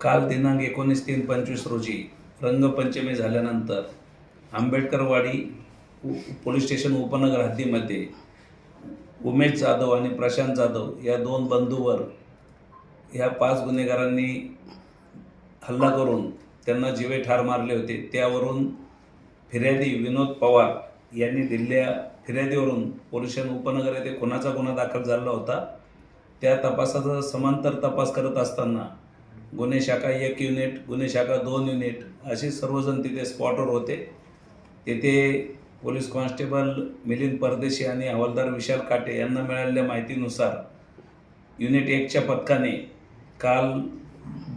काल दिनांक एकोणीस तीन पंचवीस रोजी रंगपंचमी झाल्यानंतर आंबेडकरवाडी उ- पोलीस स्टेशन उपनगर हद्दीमध्ये उमेश जाधव आणि प्रशांत जाधव या दोन बंधूवर ह्या पाच गुन्हेगारांनी हल्ला करून त्यांना जीवे ठार मारले होते. त्यावरून फिर्यादी विनोद पवार यांनी दिलेल्या फिर्यादीवरून पोलीस उपनगर येथे खुनाचा गुन्हा दाखल झाला होता. त्या तपासाचा समांतर तपास करत असताना गुन्हे शाखा एक युनिट गुन्हे शाखा दोन युनिट असे सर्वजण तिथे स्पॉटवर होते. तेथे पोलीस कॉन्स्टेबल मिलिंद परदेशी आणि हवालदार विशाल काटे यांना मिळालेल्या माहितीनुसार युनिट एकच्या पथकाने काल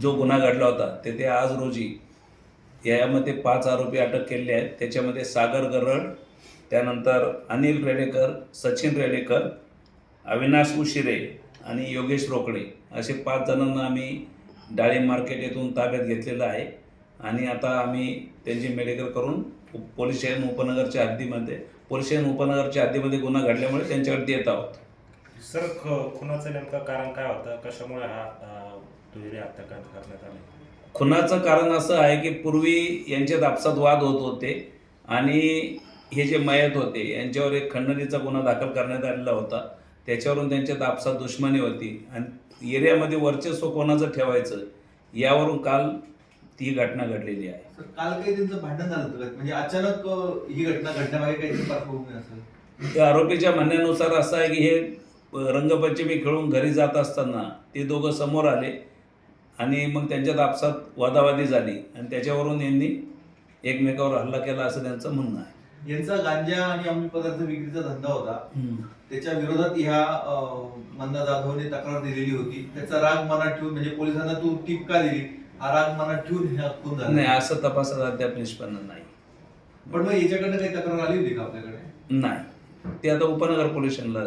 जो गुन्हा घडला होता तेथे आज रोजी यामध्ये पाच आरोपी अटक केले आहेत. त्याच्यामध्ये सागर गरड त्यानंतर अनिल रेडेकर सचिन रेडेकर अविनाश उशिरे आणि योगेश रोकडे असे पाच जणांना आम्ही डाळिंब मार्केट येथून ताब्यात घेतलेलं आहे. आणि आता आम्ही त्यांची मेडिकल करून पोलीस स्टेशन उपनगरच्या हद्दीमध्ये पोलीस स्टेशन उपनगरच्या हद्दीमध्ये गुन्हा घडल्यामुळे त्यांच्यावरती येत आहोत. सर ख- खुनाचं नेमकं कारण काय होतं? कशामुळे हा दुहेरी हत्याकांड करण्यात आले? खुनाचं कारण असं आहे की पूर्वी यांच्यात आपसात वाद होत होते आणि हे जे मयत होते यांच्यावर एक खंडणीचा गुन्हा दाखल करण्यात आलेला होता. त्याच्यावरून त्यांच्यात आपसात दुश्मनी होती. आणि एरियामध्ये वर्चस्व कोणाचं ठेवायचं यावरून काल ती घटना घडलेली आहे. सर, काल काही त्यांचं भांडण झालं होतं का? म्हणजे अचानक अ, ही घटना घडण्यामागे काही पार्श्वभूमी असेल? त्या आरोपीच्या म्हणण्यानुसार असं आहे की हे रंगपंचमी खेळून घरी जात असताना ते दोघं समोर आले आणि मग त्यांच्यात आपसात वादावादी झाली. आणि त्याच्यावरून यांनी एकमेकावर हल्ला केला असं त्यांचं म्हणणं आहे. यांचा गांजा आणि अंमली पदार्थ विक्रीचा धंदा होता. त्याच्या विरोधात ह्या मंदा जाधवने तक्रार दिलेली होती. त्याचा राग मनात ठेवून म्हणजे पोलिसांना तू टीप का दिली हा राग मनात ठेवून हे खून नाही झाला. असं तपासात अद्याप निष्पन्न नाही. पण मग याच्याकडनं काही तक्रार आली होती का आपल्याकडे? नाही. ते आता उपनगर पोलीस स्टेशनला.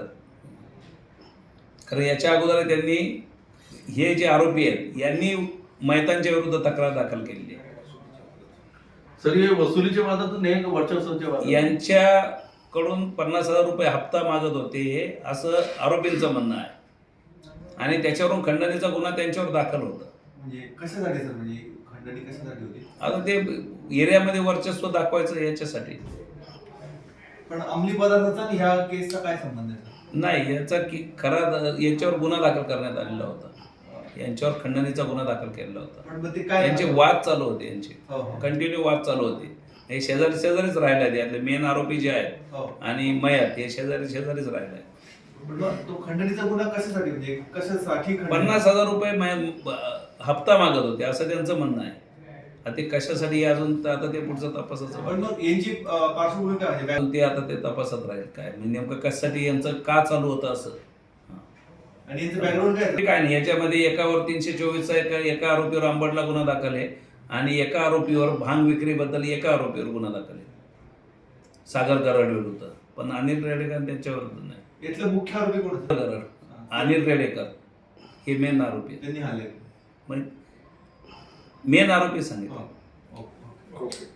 कारण याच्या अगोदर त्यांनी हे जे आरोपी आहेत यांनी मैतांच्या विरुद्ध तक्रार दाखल केलेली आहे. सर हे वसुलीच्या वादात नाही का वर्चस्वाच्या वादात यांच्याकडून पन्नास हजार रुपये हप्ता मागत होते हे असं आरोपींचं म्हणणं आहे. आणि त्याच्यावरून खंडणीचा गुन्हा त्यांच्यावर दाखल होता. म्हणजे कशासाठी सर? म्हणजे खंडणी कशासाठी होती? आता ते एरियामध्ये वर्चस्व दाखवायचं याच्यासाठी. पण अंमली पदार्थाचा आणि ह्या केसचा काय संबंध आहे? नाही याचा की खरा याच्यावर गुन्हा दाखल करण्यात आलेला होता. यांच्यावर खंडणीचा गुन्हा दाखल केलेला होता. यांचे वाद चालू होते यांचे. कंटिन्यू वाद चालू होते. हे शेजारी शेजारीच राहिले आहेत यातले मेन आरोपी जे आहेत हो. आणि मयत हे शेजारी शेजारीच राहिले म्हणजे? पन्नास हजार रुपये हप्ता मागत होते असं त्यांचं म्हणणं आहे. ते कशासाठी अजून आता ते पुढचं तपासाचं ते आता ते तपासात राहील काय? म्हणजे नेमकं कशासाठी यांचं का चालू होतं असं. आणि यांचं बॅकग्राऊंड काय? याच्यामध्ये एकावर तीनशे चोवीसचा एका एका आरोपीवर अंबडला गुन्हा दाखल आहे. आणि एका आरोपीवर भांग विक्रीबद्दल एका आरोपीवर गुन्हा दाखल आहे. सागर कराड विरुद्ध. पण अनिल रेडेकर त्यांच्या विरुद्ध नाही यातलं मुख्य आरोपी कोण होते? कराड. अनिल रेडेकर. हे मेन आरोपी. त्यांनी हल्ले म्हणजे मेन आरोपी सांगितलं. हो. ओके. ओके.